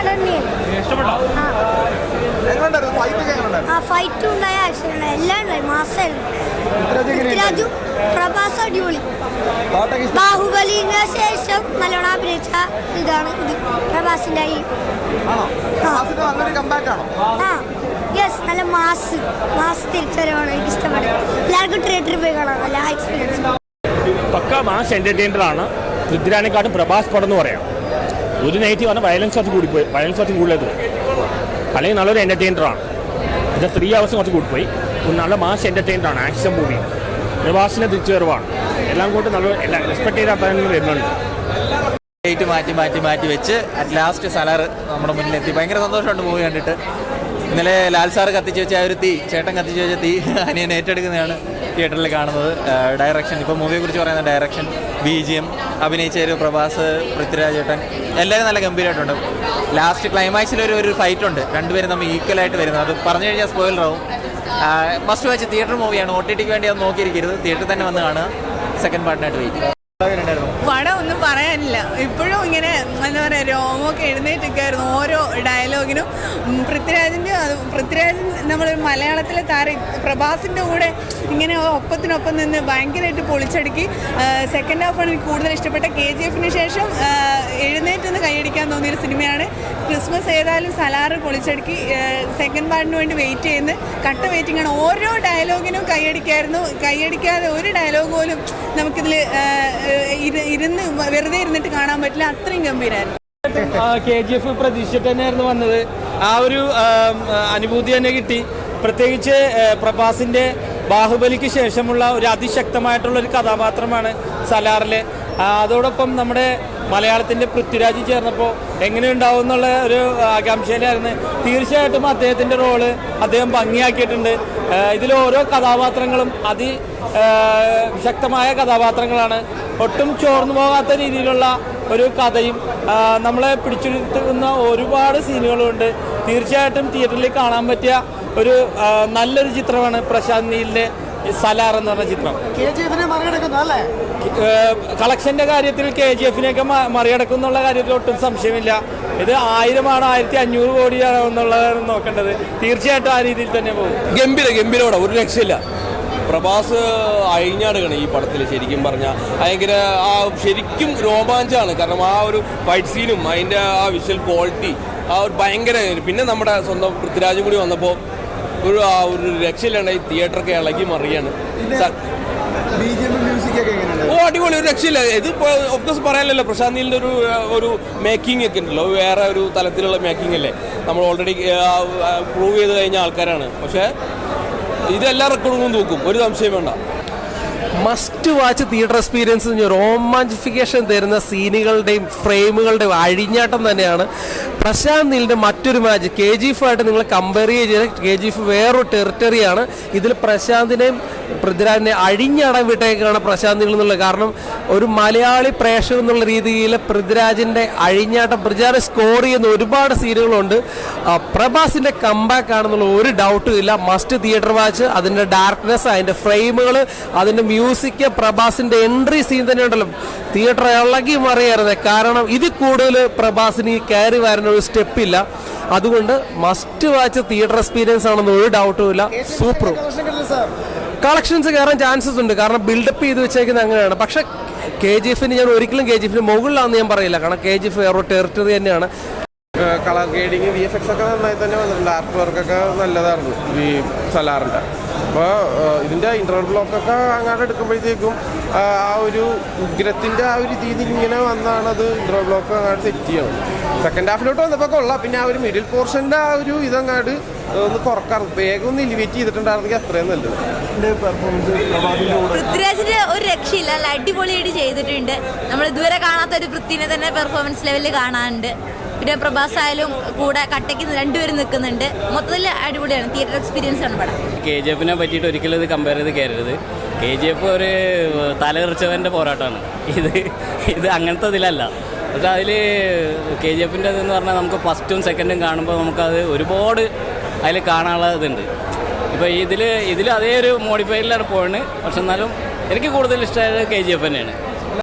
ഇഷ്ടപ്പെട്ടോ? ആ. ഫൈറ്റ് ആ ഫൈറ്റും ഉണ്ടായ ആക്ഷൻ ഉണ്ടായി എല്ലാം ഉണ്ടായി. മാസമായിരുന്നു. പൃഥ്വിരാജ് പ്രഭാസ് അടിപൊളി. ബാഹുബലിന് ശേഷം നല്ലോണം അഭിനയിച്ച ഇതാണ് ഇത്. പ്രഭാസിന്റെ ഈ ആ. യെസ് നല്ല മാസ്. മാസ് തിരിച്ചറിവാണ് എനിക്ക് എല്ലാവർക്കും തിയേറ്ററിൽ പോയി കാണാം. നല്ല എക്സ്പീരിയൻസ് പക്ക മാസ് എന്റർടൈനർ ആണ്. പൃഥ്വിരാജിനെക്കാട്ടും പ്രഭാസ് പടം എന്ന് പറയാം. ഒരു നെഗറ്റീവ് ആണ് വയലൻസ് കുറച്ച് കൂടിപ്പോയി. വയലൻസ് കുറച്ച് കൂടുതലത് അല്ലെങ്കിൽ നല്ലൊരു എന്റർടൈനറാണ് ഇത് ത്രീ അവേഴ്സ് കുറച്ച് കൂടിപ്പോയി. നല്ല മാസ് എന്റർടൈനറാണ് ആക്ഷൻ മൂവി പ്രഭാസിന്റെ തിരിച്ചുവരവാണ്. എല്ലാം കൊണ്ട് നല്ല റെസ്പെക്ട് ചെയ്ത അഭിപ്രായങ്ങൾ വരുന്നുണ്ട്. ഡേറ്റ് മാറ്റി മാറ്റി മാറ്റി വെച്ച് അറ്റ് ലാസ്റ്റ് സലാർ നമ്മുടെ മുന്നിലെത്തി. ഭയങ്കര സന്തോഷമുണ്ട് മൂവി കണ്ടിട്ട്. ഇന്നലെ ലാൽ സാർ കത്തിച്ച് വെച്ച ആ ഒരു തീ ചേട്ടൻ കത്തിച്ച് വെച്ച തീ അനിയൻ ഏറ്റെടുക്കുന്നതാണ് തിയേറ്ററിൽ കാണുന്നത്. ഡയറക്ഷൻ ഇപ്പോൾ മൂവിയെ കുറിച്ച് പറയുന്ന ഡയറക്ഷൻ ബി ജി എം അഭിനയിച്ച ഒരു പ്രഭാസ് പൃഥ്വിരാജ് ഏട്ടൻ എല്ലാവരും നല്ല ഗംഭീരമായിട്ടുണ്ട് ലാസ്റ്റ് ക്ലൈമാക്സിൽ ഒരു ഒരു ഫൈറ്റ് ഉണ്ട്. രണ്ടുപേരും നമ്മൾ ഈക്വലായിട്ട് വരുന്നത്. അത് പറഞ്ഞു കഴിഞ്ഞാൽ സ്പോയിലർ ആവും. മസ്റ്റ് വാച്ച് തിയേറ്റർ മൂവിയാണ് ഒ ടി ടിക്ക് വേണ്ടി അത് നോക്കിയിരിക്കരുത്. തിയേറ്ററിൽ തന്നെ വന്ന് കാണുക. സെക്കൻഡ് പാർട്ടിനായിട്ട് വെയിറ്റ് എന്താ പറയുക എഴുന്നേറ്റ് നിൽക്കുമായിരുന്നു ഓരോ ഡയലോഗിനും. പൃഥ്വിരാജിന്റെ അത് പൃഥ്വിരാജൻ നമ്മൾ മലയാളത്തിലെ താരം പ്രഭാസിന്റെ കൂടെ ഇങ്ങനെ ഒപ്പത്തിനൊപ്പം നിന്ന് ഭയങ്കരമായിട്ട് പൊളിച്ചടുക്കി. സെക്കൻഡ് ഹാഫാണ് എനിക്ക് കൂടുതൽ ഇഷ്ടപ്പെട്ട. കെ ജി എഫിന് ശേഷം എഴുന്നേറ്റ് നിന്ന് കൈയടിക്കാൻ തോന്നിയൊരു സിനിമയാണ്. ക്രിസ്മസ് ഏതായാലും സലാറ് പൊളിച്ചടുക്കി. സെക്കൻഡ് പാർട്ടിന് വേണ്ടി വെയിറ്റ് ചെയ്യുന്ന. കട്ട വെയിറ്റിംഗ് ആണ്. ഓരോ ഡയലോഗിനും കൈയടിക്കായിരുന്നു. കൈയടിക്കാതെ ഒരു ഡയലോഗ് പോലും നമുക്കിതിൽ ഇരുന്ന് വെറുതെ ഇരുന്നിട്ട് കാണാൻ പറ്റില്ല. അത്രയും ഗംഭീരമായിരുന്നു കെ ജി എഫ് പ്രതീക്ഷിച്ചിട്ട് തന്നെയായിരുന്നു വന്നത്. ആ ഒരു അനുഭൂതി തന്നെ കിട്ടി. പ്രത്യേകിച്ച് പ്രഭാസിന്റെ ബാഹുബലിക്ക് ശേഷമുള്ള ഒരു അതിശക്തമായിട്ടുള്ള ഒരു കഥാപാത്രമാണ് സലാറിലെ. അതോടൊപ്പം നമ്മുടെ മലയാളത്തിന്റെ പൃഥ്വിരാജ് ചേർന്നപ്പോൾ എങ്ങനെയുണ്ടാവും എന്നുള്ള ഒരു ആകാംക്ഷയിലായിരുന്നു. തീർച്ചയായിട്ടും അദ്ദേഹത്തിന്റെ റോൾ അദ്ദേഹം ഭംഗിയാക്കിയിട്ടുണ്ട്. ഇതിൽ ഓരോ കഥാപാത്രങ്ങളും അതി ശക്തമായ കഥാപാത്രങ്ങളാണ്. ഒട്ടും ചോർന്നു പോകാത്ത രീതിയിലുള്ള ഒരു കഥയും നമ്മളെ പിടിച്ചിരുത്തുന്ന ഒരുപാട് സീനുകളുണ്ട്. തീർച്ചയായിട്ടും തിയേറ്ററിൽ കാണാൻ പറ്റിയ ഒരു നല്ലൊരു ചിത്രമാണ് പ്രശാന്ത് നീലിന്റെ സലാർ എന്ന് പറഞ്ഞ ചിത്രം. കെ മറികടക്കുന്നു അല്ലേ? കളക്ഷന്റെ കാര്യത്തിൽ കെ ജി എഫിനെയൊക്കെ മറികടക്കും എന്നുള്ള കാര്യത്തിൽ ഒട്ടും സംശയമില്ല. ഇത് ആയിരമാണ് ആയിരത്തി അഞ്ഞൂറ് കോടിയാണോ എന്നുള്ളതാണ് നോക്കേണ്ടത്. തീർച്ചയായിട്ടും ആ രീതിയിൽ തന്നെ പോകും. ഗംഭീര ഗംഭീരോടെ ഒരു രക്ഷയില്ല. പ്രഭാസ് അഴിഞ്ഞാടുകയാണ് ഈ പടത്തിൽ ശരിക്കും പറഞ്ഞാൽ ഭയങ്കര ആ ശരിക്കും രോമാഞ്ചമാണ്. കാരണം ആ ഒരു ഫൈറ്റ് സീനും അതിന്റെ ആ വിഷ്വൽ ക്വാളിറ്റി ആ ഒരു ഭയങ്കര പിന്നെ നമ്മുടെ സ്വന്തം പൃഥ്വിരാജും കൂടി വന്നപ്പോൾ ഒരു ആ ഒരു രക്ഷയിലാണ് ഈ തിയേറ്ററൊക്കെ ഇളകി മറിയാണ്. ഓ അടിപൊളി. ഒരു രക്ഷയില്ല. ഇത് ഓഫ്കോഴ്സ് പറയാനല്ലോ പ്രശാന്ത് നീലിന്റെ ഒരു ഒരു മേക്കിംഗ് ഒക്കെ ഉണ്ടല്ലോ. വേറെ ഒരു തലത്തിലുള്ള മേക്കിംഗ് അല്ലേ. നമ്മൾ ഓൾറെഡി പ്രൂവ് ചെയ്ത് കഴിഞ്ഞ ആൾക്കാരാണ്. പക്ഷേ ഇത് എല്ലാ റെക്കോർഡും തൂക്കും. ഒരു സംശയം വേണ്ട. മസ്റ്റ് വാച്ച് തിയേറ്റർ എക്സ്പീരിയൻസ് റോമാഞ്ചിഫിക്കേഷൻ തരുന്ന സീനുകളുടെയും ഫ്രെയിമുകളുടെയും അഴിഞ്ഞാട്ടം തന്നെയാണ്. പ്രശാന്ത് നീലിന്റെ മറ്റൊരു മാച്ച് കെ ജി എഫ് ആയിട്ട് നിങ്ങൾ കമ്പയർ ചെയ്ത് കെ ജി എഫ് വേറൊരു ടെറിട്ടറിയാണ് ഇതിൽ പ്രശാന്തിനെയും പൃഥ്വിരാജിനെ അഴിഞ്ഞടം വിട്ടേക്കാണ് പ്രശാന്ത് നീൽ എന്നുള്ളത് കാരണം. ഒരു മലയാളി പ്രേക്ഷകർ എന്നുള്ള രീതിയിൽ പൃഥ്വിരാജിന്റെ അഴിഞ്ഞാട്ടം പൃഥ്വിരാജ് സ്കോർ ചെയ്യുന്ന ഒരുപാട് സീനുകളുണ്ട്. പ്രഭാസിന്റെ കമ്പാക്ക് ആണെന്നുള്ള ഒരു ഡൗട്ടും ഇല്ല. മസ്റ്റ് തിയേറ്റർ വാച്ച് അതിന്റെ ഡാർക്ക്നെസ് അതിന്റെ ഫ്രെയിമുകൾ അതിന്റെ മ്യൂസിക് പ്രഭാസിന്റെ എൻട്രി സീൻ തന്നെ ഉണ്ടല്ലോ തിയേറ്റർ ഇളകി മറിയരുത് കാരണം ഇത് കൂടുതൽ പ്രഭാസിന് ഈ കയറി വരുന്ന ഒരു സ്റ്റെപ്പ് ഇല്ല. അതുകൊണ്ട് മസ്റ്റ് വാച്ച് തിയേറ്റർ എക്സ്പീരിയൻസ് ആണെന്ന് ഒരു ഡൗട്ടും ഇല്ല. സൂപ്പറും സാർ. കളക്ഷൻസ് കയറാൻ ചാൻസസ് ഉണ്ട്. കാരണം ബിൽഡപ്പ് ചെയ്ത് വെച്ചേക്കുന്നത് അങ്ങനെയാണ്. പക്ഷെ കെ ജി എഫിന് ഞാൻ ഒരിക്കലും കെ ജി എഫിന് മുകളിലാണെന്ന് ഞാൻ പറയില്ല. കാരണം കെ ജി എഫ് വേറെ ടെറിട്ടറി തന്നെയാണ്. Colour grading V F X ഒക്കെ നന്നായി തന്നെ വന്നിട്ടുണ്ട്. ആർട്ട് വർക്കൊക്കെ നല്ലതായിരുന്നു. ഈ സലാറിന്റെ അപ്പോൾ ഇതിന്റെ ഇന്റർവൽ ബ്ലോക്കൊക്കെ അങ്ങോട്ട് എടുക്കുമ്പോഴത്തേക്കും ആ ആ ഒരു ഉഗ്രത്തിന്റെ ആ ഒരു രീതിയിൽ ഇങ്ങനെ വന്നാണ് അത് ഇന്റർവൽ ബ്ലോക്ക് അങ്ങോട്ട് സെറ്റ് ചെയ്യണം സെക്കൻഡ് ഹാഫിലോട്ട് വന്നപ്പോൾ കൊള്ളാം. പിന്നെ ആ ഒരു മിഡിൽ പോർഷന്റെ ആ ഒരു ഇതങ്ങാട് ഒന്ന് കുറക്കാറ് വേഗം ഒന്ന് ഇലിവേറ്റ് ചെയ്തിട്ടുണ്ടായിരുന്നെങ്കിൽ അത്രയും നല്ലത്. പെർഫോമൻസ് പ്രഭാതിന്റെ കൂടെ. പൃഥ്വിരാജിന്റെ ഒരു രക്ഷയില്ല. നല്ല അടിപൊളിയായിട്ട് ചെയ്തിട്ടുണ്ട്. നമ്മൾ ഇതുവരെ കാണാത്ത ഒരു പൃഥ്വിനെ തന്നെ പെർഫോമൻസ് ലെവലിൽ കാണാനുണ്ട്. പിന്നെ പ്രഭാസ് ആയാലും കൂടെ കട്ടയ്ക്ക് രണ്ടുപേരും നിൽക്കുന്നുണ്ട്. മൊത്തത്തിൽ അടിപൊളിയാണ്. തിയേറ്റർ എക്സ്പീരിയൻസ് ആണ് പടം. കെ ജി എഫിനെ പറ്റിയിട്ട് ഒരിക്കലും ഇത് കമ്പയർ ചെയ്ത് കയറരുത് കെ ജി എഫ് ഒരു തലകറിച്ചവന്റെ പോരാട്ടമാണ്. ഇത് ഇത് അങ്ങനത്തെ ഇതിലല്ല. പക്ഷെ അതിൽ കെ ജി എഫിന്റെ ഇതെന്ന് പറഞ്ഞാൽ നമുക്ക് ഫസ്റ്റും സെക്കൻഡും കാണുമ്പോൾ നമുക്കത് ഒരുപാട് അതിൽ കാണാനുള്ള ഇതുണ്ട്. ഇപ്പോൾ ഇതിൽ ഇതിൽ അതേ ഒരു മോഡിഫൈഡിലാണ് പോകുന്നത് പക്ഷെ എന്നാലും എനിക്ക് കൂടുതൽ ഇഷ്ടമായത് കെ ജി എഫ് തന്നെയാണ്